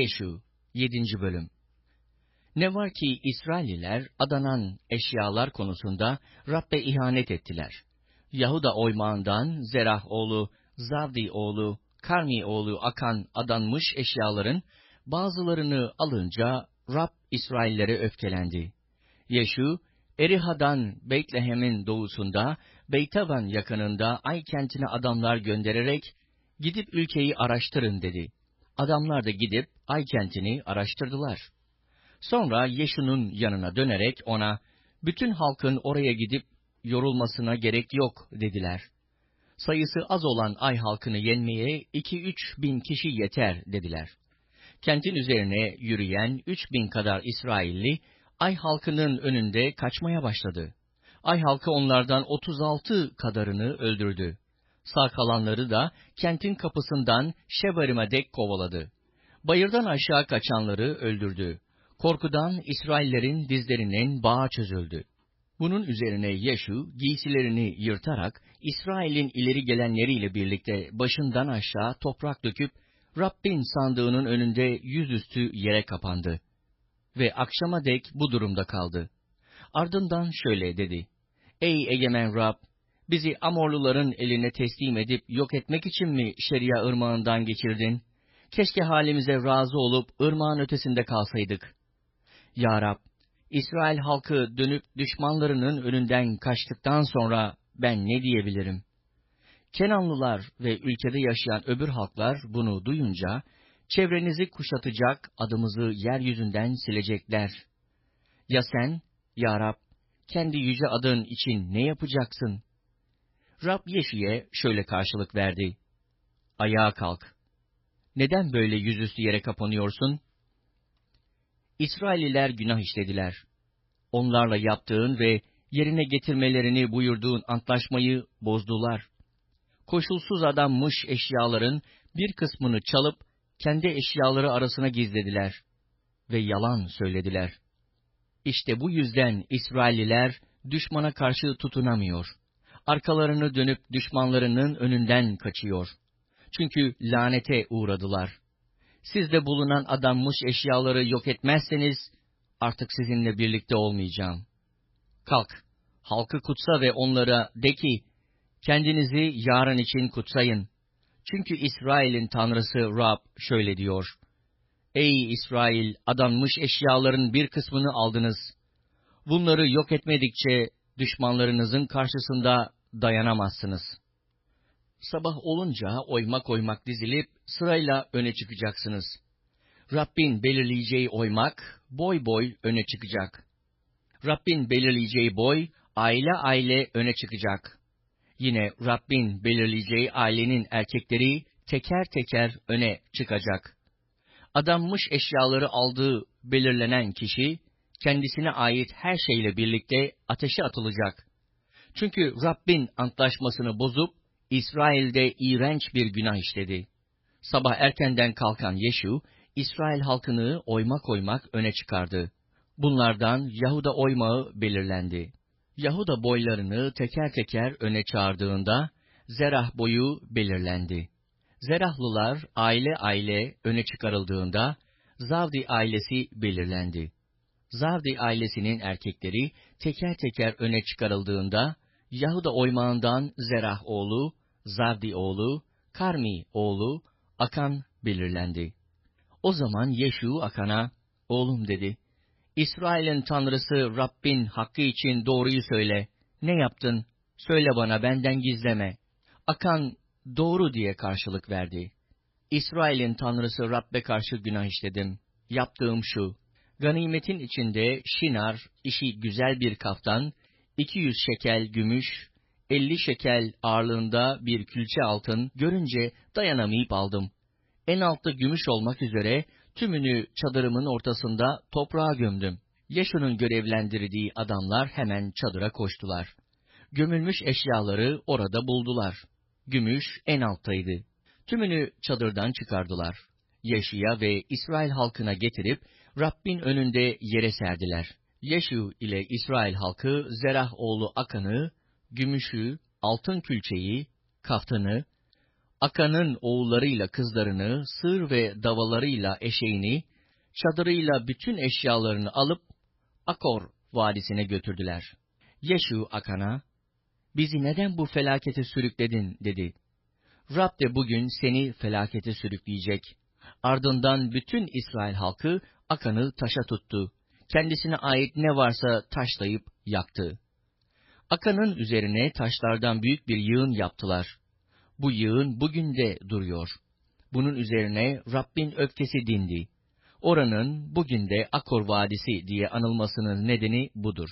Yeşu 7. Bölüm Ne var ki İsrailliler adanan eşyalar konusunda Rabbe ihanet ettiler. Yahuda oymağından Zerah oğlu, Zavdi oğlu, Karmi oğlu Akan adanmış eşyaların bazılarını alınca Rab İsraillere öfkelendi. Yeşu, Eriha'dan Beytlehem'in doğusunda, Beytavan yakınında Ay kentine adamlar göndererek, gidip ülkeyi araştırın dedi. Adamlar da gidip Ay kentini araştırdılar. Sonra Yeşu'nun yanına dönerek ona, bütün halkın oraya gidip yorulmasına gerek yok dediler. Sayısı az olan Ay halkını yenmeye iki üç bin kişi yeter dediler. Kentin üzerine yürüyen üç bin kadar İsrailli, Ay halkının önünde kaçmaya başladı. Ay halkı onlardan otuz altı kadarını öldürdü. Sağ kalanları da kentin kapısından Şebarim'e dek kovaladı. Bayırdan aşağı kaçanları öldürdü. Korkudan İsraillerin dizlerinin bağı çözüldü. Bunun üzerine Yeşu giysilerini yırtarak İsrail'in ileri gelenleriyle birlikte başından aşağı toprak döküp Rabbin sandığının önünde yüzüstü yere kapandı. Ve akşama dek bu durumda kaldı. Ardından şöyle dedi. Ey egemen Rab! Bizi Amorluların eline teslim edip yok etmek için mi Şeria ırmağından geçirdin? Keşke halimize razı olup ırmağın ötesinde kalsaydık. Ya Rab! İsrail halkı dönüp düşmanlarının önünden kaçtıktan sonra ben ne diyebilirim? Kenanlılar ve ülkede yaşayan öbür halklar bunu duyunca, çevrenizi kuşatacak, adımızı yeryüzünden silecekler. Ya sen, Ya Rab, kendi yüce adın için ne yapacaksın? Rab Yeşi'ye şöyle karşılık verdi. Ayağa kalk. Neden böyle yüzüstü yere kapanıyorsun? İsraililer günah işlediler. Onlarla yaptığın ve yerine getirmelerini buyurduğun antlaşmayı bozdular. Koşulsuz adanmış eşyaların bir kısmını çalıp kendi eşyaları arasına gizlediler ve yalan söylediler. İşte bu yüzden İsrailliler düşmana karşı tutunamıyor. Arkalarını dönüp düşmanlarının önünden kaçıyor. Çünkü lanete uğradılar. Sizde bulunan adanmış eşyaları yok etmezseniz, artık sizinle birlikte olmayacağım. Kalk, halkı kutsa ve onlara de ki, kendinizi yarın için kutsayın. Çünkü İsrail'in tanrısı Rab şöyle diyor. Ey İsrail, adanmış eşyaların bir kısmını aldınız. Bunları yok etmedikçe düşmanlarınızın karşısında dayanamazsınız. Sabah olunca oymak oymak dizilip sırayla öne çıkacaksınız. Rabbin belirleyeceği oymak boy boy öne çıkacak. Rabbin belirleyeceği boy aile aile öne çıkacak. Yine Rabbin belirleyeceği ailenin erkekleri teker teker öne çıkacak. Adanmış eşyaları aldığı belirlenen kişi, kendisine ait her şeyle birlikte ateşe atılacak. Çünkü Rabbin antlaşmasını bozup, İsrail'de iğrenç bir günah işledi. Sabah erkenden kalkan Yeşu, İsrail halkını oymak oymak öne çıkardı. Bunlardan Yahuda oymağı belirlendi. Yahuda boylarını teker teker öne çağırdığında, Zerah boyu belirlendi. Zerahlılar aile aile öne çıkarıldığında, Zavdi ailesi belirlendi. Zavdi ailesinin erkekleri teker teker öne çıkarıldığında, Yahuda oymağından Zerah oğlu, Zavdi oğlu, Karmi oğlu, Akan belirlendi. O zaman Yeşu Akan'a, oğlum dedi, İsrail'in tanrısı Rabbin hakkı için doğruyu söyle. Ne yaptın? Söyle bana benden gizleme. Akan doğru diye karşılık verdi. İsrail'in tanrısı Rabbe karşı günah işledim. Yaptığım şu. Ganimetin içinde şinar, işi güzel bir kaftan, 200 şekel gümüş, 50 şekel ağırlığında bir külçe altın görünce dayanamayıp aldım. En altta gümüş olmak üzere tümünü çadırımın ortasında toprağa gömdüm. Yaşu'nun görevlendirdiği adamlar hemen çadıra koştular. Gömülmüş eşyaları orada buldular. Gümüş en alttaydı. Tümünü çadırdan çıkardılar. Yeşu'ya ve İsrail halkına getirip Rabbin önünde yere serdiler. Yeşu ile İsrail halkı Zerah oğlu Akan'ı, gümüşü, altın külçeyi, kaftanı, Akan'ın oğullarıyla kızlarını, sığır ve davalarıyla eşeğini, çadırıyla bütün eşyalarını alıp Akor vadisine götürdüler. Yeşu Akan'a, bizi neden bu felakete sürükledin dedi. Rab de bugün seni felakete sürükleyecek. Ardından bütün İsrail halkı Akan'ı taşa tuttu. Kendisine ait ne varsa taşlayıp yaktı. Akan'ın üzerine taşlardan büyük bir yığın yaptılar. Bu yığın bugün de duruyor. Bunun üzerine Rabbin öfkesi dindi. Oranın bugün de Akor Vadisi diye anılmasının nedeni budur.